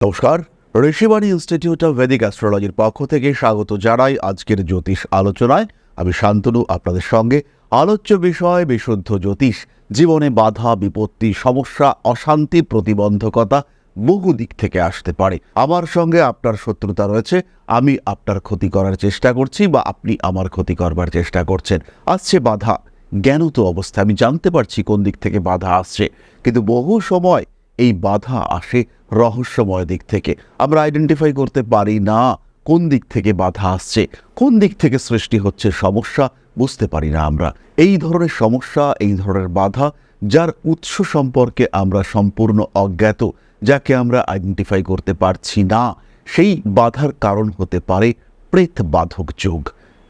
নমস্কার, Rishibani institute of Vedic অ্যাস্ট্রোলজির পক্ষ থেকে স্বাগত জানাই আজকের জ্যোতিষ আলোচনায়। আমি শান্তনু, আপনাদের সঙ্গে আলোচ্য বিষয়, বিশুদ্ধ জ্যোতিষ, জীবনে বাধা, বিপত্তি, সমস্যা, অশান্তি, প্রতিবন্ধকতা, বহু দিক থেকে আসতে পারে। আমার সঙ্গে আপনার শত্রুতা রয়েছে, আমি আপনার ক্ষতি করার চেষ্টা করছি বা আপনি আমার ক্ষতি করবার চেষ্টা করছেন। আসছে বাধা, জ্ঞানত অবস্থা, আমি জানতে পারছি কোন দিক থেকে বাধা আসছে। কিন্তু বহু সময় এই বাধা আসে রহস্যময় দিক থেকে। আমরা আইডেন্টিফাই করতে পারি না কোন দিক থেকে বাধা আসছে, কোন দিক থেকে সৃষ্টি হচ্ছে সমস্যা বুঝতে পারি না আমরা। এই ধরনের সমস্যা, এই ধরনের বাধা, যার উৎস সম্পর্কে আমরা সম্পূর্ণ অজ্ঞাত, যাকে আমরা আইডেন্টিফাই করতে পারছি না, সেই বাধার কারণ হতে পারে প্রেত বাধক যোগ।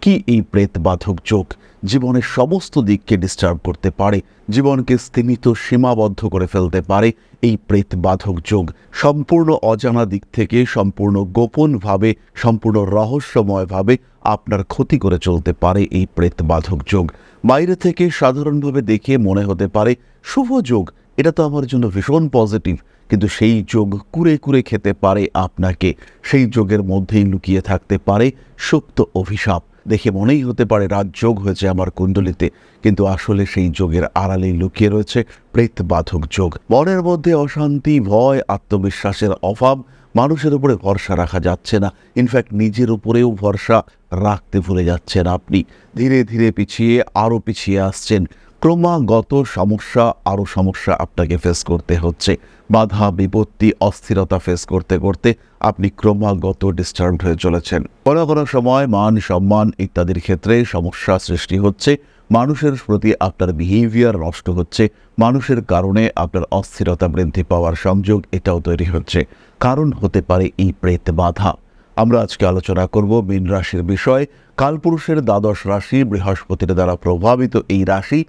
কি এই প্রেত বাধক যোগ? জীবনের সমস্ত দিককে ডিস্টার্ব করতে পারে, জীবনকে স্থিমিত সীমাবদ্ধ করে ফেলতে পারে। এই প্রেত বাধক যোগ সম্পূর্ণ অজানা দিক থেকে, সম্পূর্ণ গোপনভাবে, সম্পূর্ণ রহস্যময়ভাবে আপনার ক্ষতি করে চলতে পারে এই প্রেত বাধক যোগ। বাইরে থেকে সাধারণভাবে দেখে মনে হতে পারে, শুভ যোগ, এটা তো আমার জন্য ভীষণ পজিটিভ কিন্তু সেই যোগ কুরে কুরে খেতে পারে আপনাকে। সেই যোগের মধ্যেই লুকিয়ে থাকতে পারে সুপ্ত অভিশাপ। দেখে মনেই হতে পারে রাজযোগ হয়েছে আমার কুণ্ডলিতে, কিন্তু আসলে সেই যোগের আড়ালেই লুকিয়ে রয়েছে প্রেত বাধক যোগ। মনের মধ্যে অশান্তি, ভয়, আত্মবিশ্বাসের অভাব, মানুষের উপরে ভরসা রাখা যাচ্ছে না। ইনফ্যাক্ট নিজের উপরেও ভরসা রাখতে ভুলে যাচ্ছেন আপনি। ধীরে ধীরে পিছিয়ে আরও পিছিয়ে আসছেন। ক্রমাগত সমস্যা, আরও সমস্যা আপনাকে ফেস করতে হচ্ছে। বাধা, বিপত্তি, অস্থিরতা ফেস করতে করতে আপনি ক্রমাগত ডিস্টার্বড হয়ে চলেছেন। কোনো কোনো সময়, মান, সম্মান ইত্যাদির ক্ষেত্রে সমস্যা সৃষ্টি হচ্ছে। মানুষের প্রতি আপনার বিহেভিয়ার নষ্ট হচ্ছে। মানুষের কারণে আপনার অস্থিরতা বৃদ্ধি পাওয়ার সংযোগ এটাও তৈরি হচ্ছে। কারণ হতে পারে এই প্রেত বাধা। আমরা আজকে আলোচনা করব মীন রাশির বিষয়। কালপুরুষের দ্বাদশ রাশি বৃহস্পতির দ্বারা প্রভাবিত এই রাশি।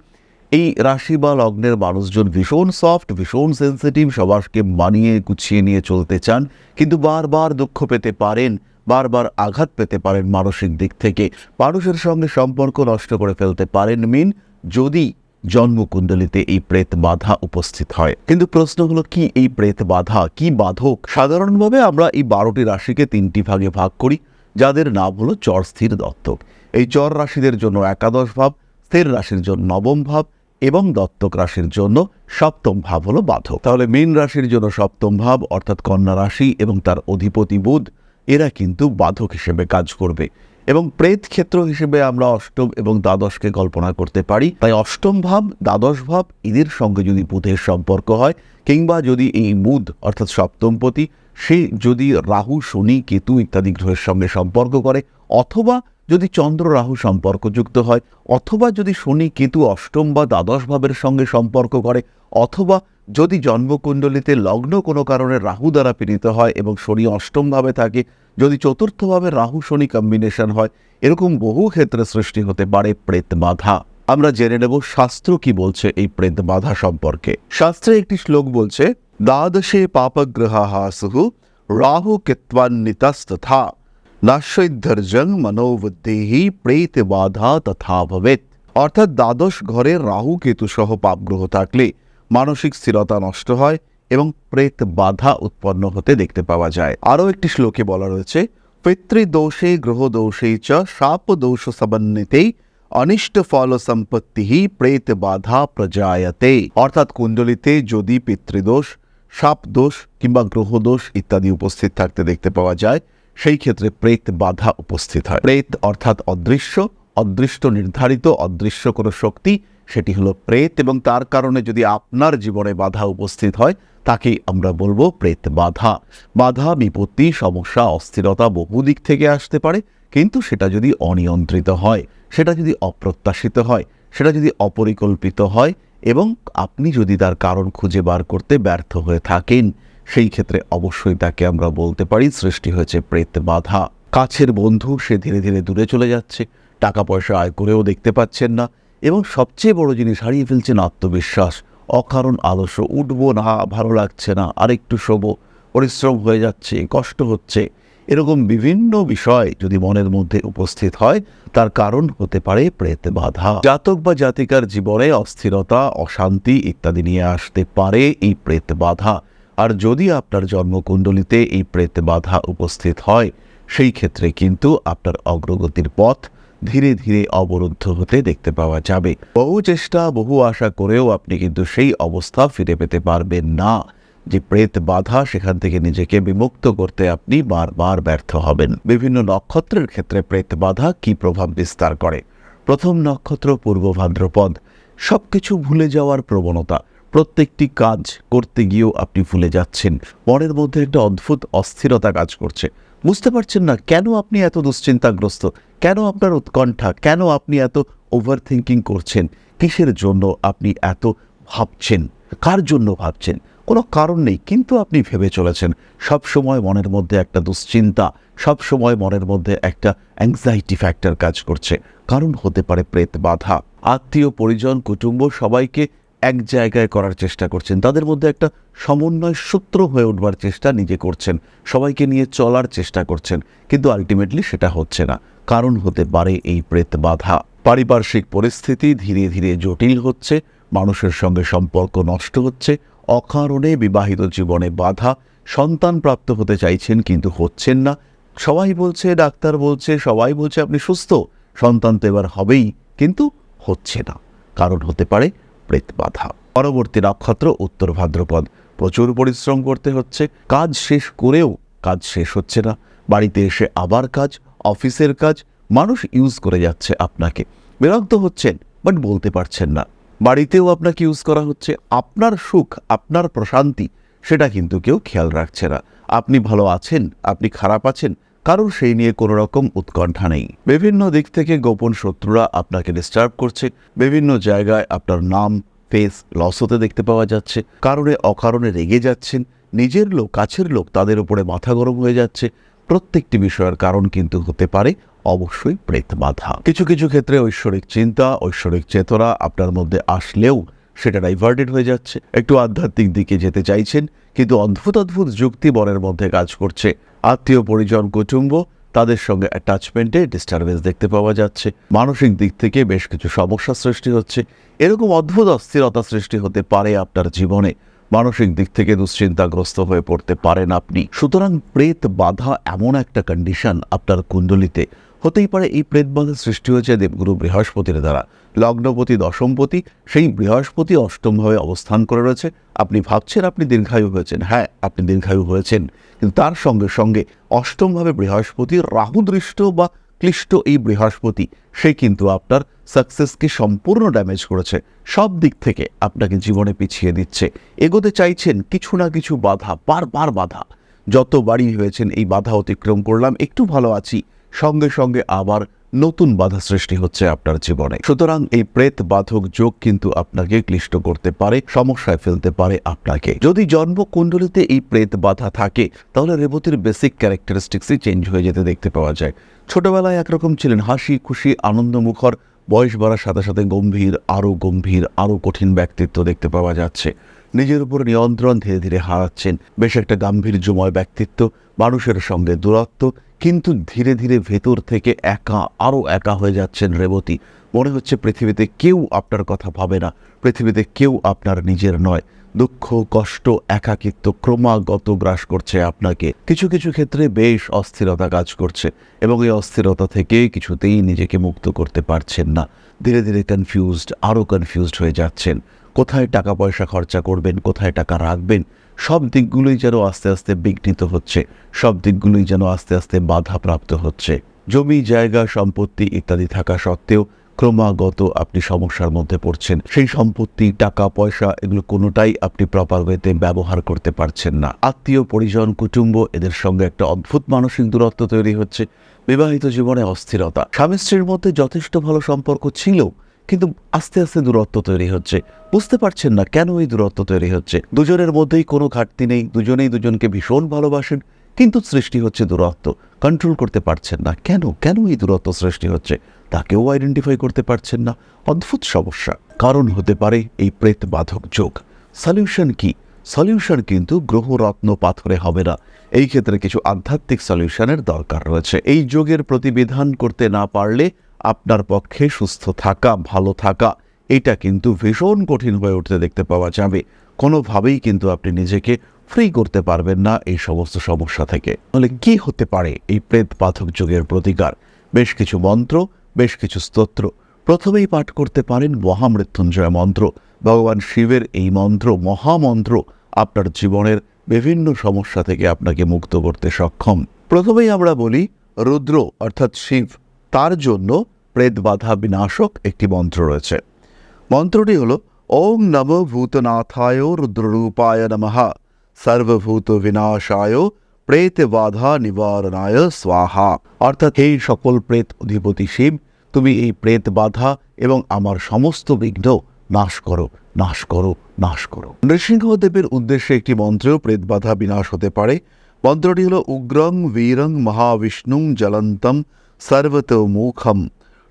এই রাশি বা লগ্নের মানুষজন ভীষণ সফট ভীষণ সেন্সিটিভ সবাসকে মানিয়ে গুছিয়ে নিয়ে চলতে চান, কিন্তু বারবার দুঃখ পেতে পারেন, বারবার আঘাত পেতে পারেন মানসিক দিক থেকে। মানুষের সঙ্গে সম্পর্ক নষ্ট করে ফেলতে পারেন মিন, যদি জন্মকুণ্ডলিতে এই প্রেত বাধা উপস্থিত হয়। কিন্তু প্রশ্ন হলো কি এই প্রেত বাধা, কি বাধক? সাধারণভাবে আমরা এই বারোটি রাশিকে তিনটি ভাগে ভাগ করি, যাদের নাম হলো চর, স্থির, দত্তক। এই চর রাশিদের জন্য একাদশ ভাব, স্থির রাশির জন্য নবম ভাব এবং দত্তক রাশির জন্য সপ্তম ভাব হলো বাধক। তাহলে মীন রাশির জন্য সপ্তম ভাব, অর্থাৎ কন্যা রাশি এবং তার অধিপতি বুধ, এরা কিন্তু বাধক হিসেবে কাজ করবে। এবং প্রেত ক্ষেত্র হিসেবে আমরা অষ্টম এবং দ্বাদশকে কল্পনা করতে পারি। তাই অষ্টম ভাব, দ্বাদশ ভাব, এদের সঙ্গে যদি বুধের সম্পর্ক হয়, কিংবা যদি এই বুধ, অর্থাৎ সপ্তমপতি, সে যদি রাহু, শনি, কেতু ইত্যাদি গ্রহের সঙ্গে সম্পর্ক করে, অথবা যদি চন্দ্র রাহু সম্পর্কযুক্ত হয়, অথবা যদি শনি কেতু অষ্টম বা দ্বাদশ ভাবের সঙ্গে সম্পর্ক করে, অথবা যদি জন্মকুণ্ডলিতে লগ্ন কোনো কারণে রাহু দ্বারা পীড়িত হয় এবং শনি অষ্টমভাবে থাকে, যদি চতুর্থভাবে রাহু শনি কম্বিনেশন হয়, এরকম বহু ক্ষেত্রে সৃষ্টি হতে পারে প্রেত বাধা আমরা জেনে নেব শাস্ত্র কি বলছে এই প্রেত বাধা সম্পর্কে। শাস্ত্রে একটি শ্লোক বলছে, দ্বাদশে পাপগ্রহা সুহু রাহু কেত্বান্বিতস্তথা নাশ্বৈধর্যং মনোবুদ্ধি প্রেত বাধা তথা ভবেত অর্থাৎ দ্বাদশ ঘরে রাহু কেতু সহ পাপগ্রহ থাকলে মানসিক স্থিরতা নষ্ট হয় এবং প্রেত বাধা উৎপন্ন হতে দেখতে পাওয়া যায়। আরও একটি শ্লোকে বলা রয়েছে পিতৃদোষে গ্রহদোষে চ শাপ দোষ সমন্বিতেই অনিষ্ট ফল সম্পত্তি প্রেত বাধা প্রজায়তে অর্থাৎ কুণ্ডলিতে যদি পিতৃদোষ সাপ দোষ কিংবা গ্রহদোষ ইত্যাদি উপস্থিত থাকতে দেখতে পাওয়া যায়। সেই ক্ষেত্রে প্রেত বাধা উপস্থিত হয়। প্রেত অর্থাৎ অদৃশ্য, অদৃষ্ট নির্ধারিত, অদৃশ্য কোনো শক্তি, সেটি হলো প্রেত এবং তার কারণে যদি আপনার জীবনে বাধা উপস্থিত হয়, তাকেই আমরা বলব প্রেত বাধা। বাধা, বিপত্তি, সমস্যা, অস্থিরতা বহু দিক থেকে আসতে পারে, কিন্তু সেটা যদি অনিয়ন্ত্রিত হয়, সেটা যদি অপ্রত্যাশিত হয়, সেটা যদি অপরিকল্পিত হয় এবং আপনি যদি তার কারণ খুঁজে বার করতে ব্যর্থ হয়ে থাকেন সেই ক্ষেত্রে অবশ্যই তাকে আমরা বলতে পারি, সৃষ্টি হয়েছে প্রেত বাধা। কাছের বন্ধু, সে ধীরে ধীরে দূরে চলে যাচ্ছে, টাকা পয়সা আয় করেও দেখতে পাচ্ছেন না এবং সবচেয়ে বড় জিনিস, হারিয়ে ফেলছেন আত্মবিশ্বাস। অকারণ আলস্য উঠবো না, ভালো লাগছে না, আরেকটু শোবো, পরিশ্রম হয়ে যাচ্ছে, কষ্ট হচ্ছে। এরকম বিভিন্ন বিষয় যদি মনের মধ্যে উপস্থিত হয়, তার কারণ হতে পারে প্রেত বাধা। জাতক বা জাতিকার জীবনে অস্থিরতা, অশান্তি ইত্যাদি নিয়ে আসতে পারে এই প্রেত বাধা। আর যদি আপনার জন্মকুণ্ডলিতে এই প্রেত বাধা উপস্থিত হয়, সেই ক্ষেত্রে কিন্তু আপনার অগ্রগতির পথ ধীরে ধীরে অবরুদ্ধ হতে দেখতে পাওয়া যাবে। বহু চেষ্টা, বহু আশা করেও আপনি কিন্তু সেই অবস্থা ফিরে পেতে পারবেন না, যে প্রেত বাধা সেখান থেকে নিজেকে বিমুক্ত করতে আপনি বারবার ব্যর্থ হবেন। বিভিন্ন নক্ষত্রের ক্ষেত্রে প্রেত বাধা কি প্রভাব বিস্তার করে? প্রথম নক্ষত্র, পূর্ব ভাদ্রপদ, সবকিছু ভুলে যাওয়ার প্রবণতা। প্রত্যেকটি কাজ করতে গিয়েও আপনি ভুলে যাচ্ছেন। মনের মধ্যে একটা অদ্ভুত অস্থিরতা কাজ করছে। বুঝতে পারছেন না কেন আপনি এত দুশ্চিন্তাগ্রস্ত? কেন আপনার উৎকণ্ঠা? কেন আপনি এত ওভার থিঙ্কিং করছেন? কিসের জন্য আপনি এত ভাবছেন? কার জন্য ভাবছেন? কোনো কারণ নেই, কিন্তু আপনি ভেবে চলেছেন। সব সময় মনের মধ্যে একটা দুশ্চিন্তা, সব সময় মনের মধ্যে একটা অ্যাংজাইটি ফ্যাক্টর কাজ করছে। কারণ হতে পারে প্রেত বাধা। আত্মীয়, পরিজন, কুটুম্ব সবাইকে এক জায়গায় করার চেষ্টা করছেন। তাদের মধ্যে একটা সমন্বয় সূত্র হয়ে উঠবার চেষ্টা নিজে করছেন। সবাইকে নিয়ে চলার চেষ্টা করছেন, কিন্তু আলটিমেটলি সেটা হচ্ছে না। কারণ হতে পারে এই প্রেত বাধা। পারিপার্শ্বিক পরিস্থিতি ধীরে ধীরে জটিল হচ্ছে, মানুষের সঙ্গে সম্পর্ক নষ্ট হচ্ছে, অকারণে বিবাহিত জীবনে বাধা, সন্তান প্রাপ্ত হতে চাইছেন কিন্তু হচ্ছেন না। সবাই বলছে, ডাক্তার বলছে, সবাই বলছে আপনি সুস্থ, সন্তান তো এবার হবেই, কিন্তু হচ্ছে না। কারণ হতে পারে প্রেত বাধা পরবর্তী নক্ষত্র উত্তর ভাদ্রপদ। প্রচুর পরিশ্রম করতে হচ্ছে, কাজ শেষ করেও কাজ শেষ হচ্ছে না। বাড়িতে এসে আবার কাজ, অফিসের কাজ, মানুষ ইউজ করে যাচ্ছে আপনাকে। বিরক্ত হচ্ছেন বাট বলতে পারছেন না। বাড়িতেও আপনাকে ইউজ করা হচ্ছে, আপনার সুখ, আপনার প্রশান্তি, সেটা কিন্তু কেউ খেয়াল রাখছে না। আপনি ভালো আছেন, আপনি খারাপ আছেন কারোর সেই নিয়ে কোনো রকম উৎকণ্ঠা নেই। বিভিন্ন দিক থেকে গোপন শত্রুরা আপনাকে ডিস্টার্ব করছে। বিভিন্ন জায়গায় আপনার নাম ফেস লস হতে দেখতে পাওয়া যাচ্ছে। কারণে অকারণে রেগে যাচ্ছেন। নিজের লোক, কাছের লোক তাদের উপরে মাথা গরম হয়ে যাচ্ছে। প্রত্যেকটি বিষয়ের কারণ কিন্তু হতে পারে অবশ্যই প্রেত বাধা কিছু কিছু ক্ষেত্রে ঐশ্বরিক চিন্তা, ঐশ্বরিক চেতনা আপনার মধ্যে আসলেও সেটা ডাইভার্টেড হয়ে যাচ্ছে। একটু আধ্যাত্মিক দিকে যেতে চাইছেন, কিন্তু অদ্ভুত অদ্ভুত যুক্তি মনের মধ্যে কাজ করছে। আত্মীয় পরিজন কুটুম্ব তাদের সঙ্গে অ্যাটাচমেন্টে ডিস্টারবেন্স দেখতে পাওয়া যাচ্ছে। মানসিক দিক থেকে বেশ কিছু সমস্যা সৃষ্টি হচ্ছে। এরকম অদ্ভুত অস্থিরতা সৃষ্টি হতে পারে আপনার জীবনে। মানসিক দিক থেকে দুশ্চিন্তাগ্রস্ত হয়ে পড়তে পারেন আপনি। সুতরাং প্রেত বাধা এমন একটা কন্ডিশন আপনার কুণ্ডলিতে। হতেই পারে এই প্রেত বাধা সৃষ্টি হয়েছে দেবগুরু বৃহস্পতির দ্বারা। লগ্নপতি, দশমপতি, সেই বৃহস্পতি অষ্টমভাবে অবস্থান করে রয়েছে। আপনি ভাবছেন আপনি দীর্ঘায়ু হয়েছেন। হ্যাঁ আপনি দীর্ঘায়ু হয়েছেন। কিন্তু তার সঙ্গে সঙ্গে অষ্টমভাবে বৃহস্পতি, রাহুদৃষ্ট বা ক্লিষ্ট এই বৃহস্পতি, সে কিন্তু আপনার সাকসেসকে সম্পূর্ণ ড্যামেজ করেছে। সব দিক থেকে আপনাকে জীবনে পিছিয়ে দিচ্ছে। এগোতে চাইছেন কিছু না কিছু বাধা, বারবার বাধা। যতবারই হয়েছেন, এই বাধা অতিক্রম করলাম, একটু ভালো আছি। সঙ্গে সঙ্গে আবার নতুন বাধা সৃষ্টি হচ্ছে আপনার জীবনে। সুতরাং এই প্রেত বাধক যোগ কিন্তু আপনাকে ক্লিষ্ট করতে পারে, সমস্যায় ফেলতে পারে আপনাকে। যদি জন্ম জন্মকুণ্ডলিতে এই প্রেত বাধা থাকে, তাহলে রেবতীর বেসিক ক্যারেক্টারিস্টিক্সই চেঞ্জ হয়ে যেতে দেখতে পাওয়া যায়। ছোটবেলায় একরকম ছিলেন হাসি, খুশি, আনন্দমুখর, বয়স বাড়ার সাথে সাথে গম্ভীর, আরও গম্ভীর, আরও কঠিন ব্যক্তিত্ব দেখতে পাওয়া যাচ্ছে। নিজের উপর নিয়ন্ত্রণ ধীরে ধীরে হারাচ্ছেন। বেশ একটা গাম্ভীর্যময় ব্যক্তিত্ব, মানুষের সঙ্গে দূরত্ব কিন্তু ধীরে ধীরে ভেতর থেকে একা আরও একা হয়ে যাচ্ছেন রেবতী। মনে হচ্ছে পৃথিবীতে কেউ আপনার কথা ভাবে না, পৃথিবীতে কেউ আপনার নিজের নয়। দুঃখ, কষ্ট, একাকিত্ব ক্রমাগত গ্রাস করছে আপনাকে। কিছু কিছু ক্ষেত্রে বেশ অস্থিরতা কাজ করছে এবং এই অস্থিরতা থেকে কিছুতেই নিজেকে মুক্ত করতে পারছেন না। ধীরে ধীরে কনফিউজড আরও কনফিউজড হয়ে যাচ্ছেন। কোথায় টাকা পয়সা খরচা করবেন, কোথায় টাকা রাখবেন সব দিকগুলোই যেন আস্তে আস্তে বিঘ্নিত হচ্ছে, সব দিকগুলোই যেন আস্তে আস্তে বাধাপ্রাপ্ত হচ্ছে। জমি, জায়গা, সম্পত্তি ইত্যাদি থাকা সত্ত্বেও ক্রমাগত আপনি সমস্যার মধ্যে পড়ছেন। সেই সম্পত্তি, টাকা, পয়সা এগুলো কোনোটাই আপনি প্রপার ওয়েতে ব্যবহার করতে পারছেন না। আত্মীয়, পরিজন, কুটুম্ব এদের সঙ্গে একটা অদ্ভুত মানসিক দূরত্ব তৈরি হচ্ছে, বিবাহিত জীবনে অস্থিরতা। স্বামী স্ত্রীর মধ্যে যথেষ্ট ভালো সম্পর্ক ছিল কিন্তু আস্তে আস্তে দূরত্ব তৈরি হচ্ছে। বুঝতে পারছেন না কেন এই দূরত্ব তৈরি হচ্ছে? দুজনের মধ্যেই কোনো ঘাটতি নেই, দুজনেই দুজনকে ভীষণ ভালোবাসেন, কিন্তু সৃষ্টি হচ্ছে দূরত্ব। কন্ট্রোল করতে পারছেন না। কেন? কেন এই দূরত্ব সৃষ্টি হচ্ছে? তাকেও আইডেন্টিফাই করতে পারছেন না। অদ্ভুত সমস্যা। কারণ হতে পারে এই প্রেত বাধক যোগ। সলিউশন কি? সলিউশন কিন্তু গ্রহরত্ন পাথরে হবে না। এই ক্ষেত্রে কিছু আধ্যাত্মিক সলিউশনের দরকার রয়েছে। এই যোগের প্রতিবিধান করতে না পারলে আপনার পক্ষে সুস্থ থাকা, ভালো থাকা, এটা কিন্তু ভীষণ কঠিন হয়ে উঠতে দেখতে পাওয়া যাবে। কোনোভাবেই কিন্তু আপনি নিজেকে ফ্রি করতে পারবেন না এই সমস্ত সমস্যা থেকে। তাহলে কি হতে পারে এই প্রেত পাথক যুগের প্রতিকার? বেশ কিছু মন্ত্র, বেশ কিছু স্তোত্র। প্রথমেই পাঠ করতে পারেন মহামৃত্যুঞ্জয় মন্ত্র। ভগবান শিবের এই মন্ত্র, মহামন্ত্র আপনার জীবনের বিভিন্ন সমস্যা থেকে আপনাকে মুক্ত করতে সক্ষম। প্রথমেই আমরা বলি রুদ্র, অর্থাৎ শিব। তার জন্য প্রেত বাধা বিনাশক একটি মন্ত্র রয়েছে। মন্ত্রটি হল, ওং নম ভূতনাথায় রুদ্ররূপায় নমঃ। সর্বভূত বিনাশায় প্রেত বাধা নিবারণায় স্বাহা। অর্থাৎ এই সকল প্রেত অধিপতি শিব, তুমি এই প্রেত বাধা এবং আমার সমস্ত বিঘ্ন নাশ করো নাশ করো নাশ করো। নৃসিংহদেবের উদ্দেশ্যে একটি মন্ত্রেও প্রেত বাধা বিনাশ হতে পারে। মন্ত্রটি হল, উগ্রং, বীরং, মহাবিষ্ণুং জ্বলন্তম সর্বত মুখম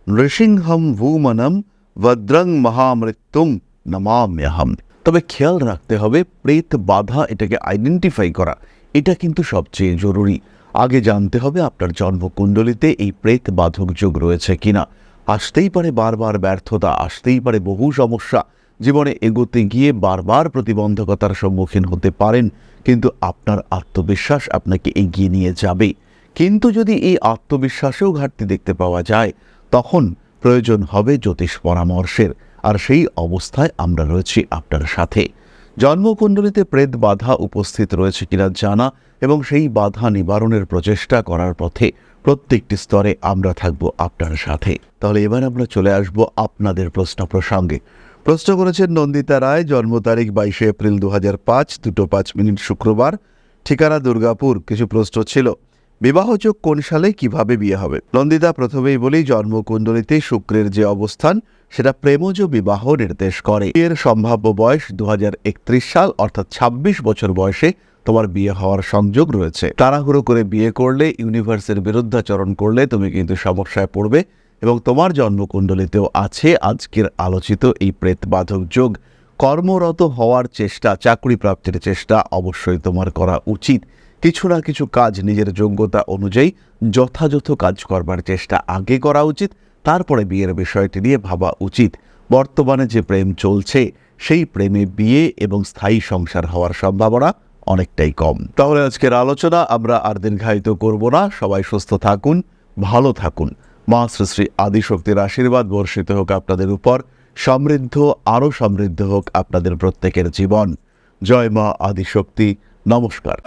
নৃসিংহম ভূমনম ভদ্রং মহামৃত্যুম নমাম্যহম তবে খেয়াল রাখতে হবে, প্রেত বাধা এটাকে আইডেন্টিফাই করা। এটা কিন্তু সবচেয়ে জরুরি। আগে জানতে হবে আপনার জন্মকুণ্ডলিতে এই প্রেত বাধক যোগ রয়েছে কিনা। আসতেই পারে বারবার ব্যর্থতা, আসতেই পারে বহু সমস্যা। জীবনে এগোতে গিয়ে বারবার প্রতিবন্ধকতার সম্মুখীন হতে পারেন, কিন্তু আপনার আত্মবিশ্বাস আপনাকে এগিয়ে নিয়ে যাবে। কিন্তু যদি এই আত্মবিশ্বাসেও ঘাটতি দেখতে পাওয়া যায়, তখন প্রয়োজন হবে জ্যোতিষ পরামর্শের। আর সেই অবস্থায় আমরা রয়েছি আপনার সাথে। জন্মকুণ্ডলিতে প্রেত বাধা উপস্থিত রয়েছে কিনা জানা এবং সেই বাধা নিবারণের প্রচেষ্টা করার পথে প্রত্যেকটি স্তরে আমরা থাকব আপনার সাথে। তাহলে এবার আমরা চলে আসব আপনাদের প্রশ্ন প্রসঙ্গে। প্রশ্ন করেছেন নন্দিতা রায়, জন্ম তারিখ বাইশে এপ্রিল দু পাঁচ, দুটো পাঁচ মিনিট শুক্রবার। ঠিকানা দুর্গাপুর, কিছু প্রশ্ন ছিল। বিবাহযোগ কোন সালে কীভাবে বিয়ে হবে? নন্দিতা প্রথমেই বলি জন্মকুণ্ডলিতে শুক্রের যে অবস্থান, সেটা প্রেমজ বিবাহ নির্দেশ করে। বিয়ের সম্ভাব্য বয়স দু হাজার একত্রিশ সাল, অর্থাৎ ২৬ বছর বয়সে তোমার বিয়ে হওয়ার সংযোগ রয়েছে। তাড়াহুড়ো করে বিয়ে করলে ইউনিভার্সের বিরুদ্ধাচরণ করলে তুমি কিন্তু সমস্যায় পড়বে এবং তোমার জন্মকুণ্ডলিতেও আছে আজকের আলোচিত এই প্রেতবাধক যোগ। কর্মরত হওয়ার চেষ্টা চাকরি প্রাপ্তির চেষ্টা অবশ্যই তোমার করা উচিত। কিছু না কিছু কাজ নিজের যোগ্যতা অনুযায়ী যথাযথ কাজ করবার চেষ্টা আগে করা উচিত, তারপরে বিয়ের বিষয়টি নিয়ে ভাবা উচিত। বর্তমানে যে প্রেম চলছে, সেই প্রেমে বিয়ে এবং স্থায়ী সংসার হওয়ার সম্ভাবনা অনেকটাই কম। তাহলে আজকের আলোচনা আমরা আর দীর্ঘায়িত করব না। সবাই সুস্থ থাকুন, ভালো থাকুন। মা শ্রী শ্রী আদিশক্তির আশীর্বাদ বর্ষিত হোক আপনাদের উপর, সমৃদ্ধ, আরও সমৃদ্ধ হোক আপনাদের প্রত্যেকের জীবন। জয় মা আদিশক্তি। নমস্কার।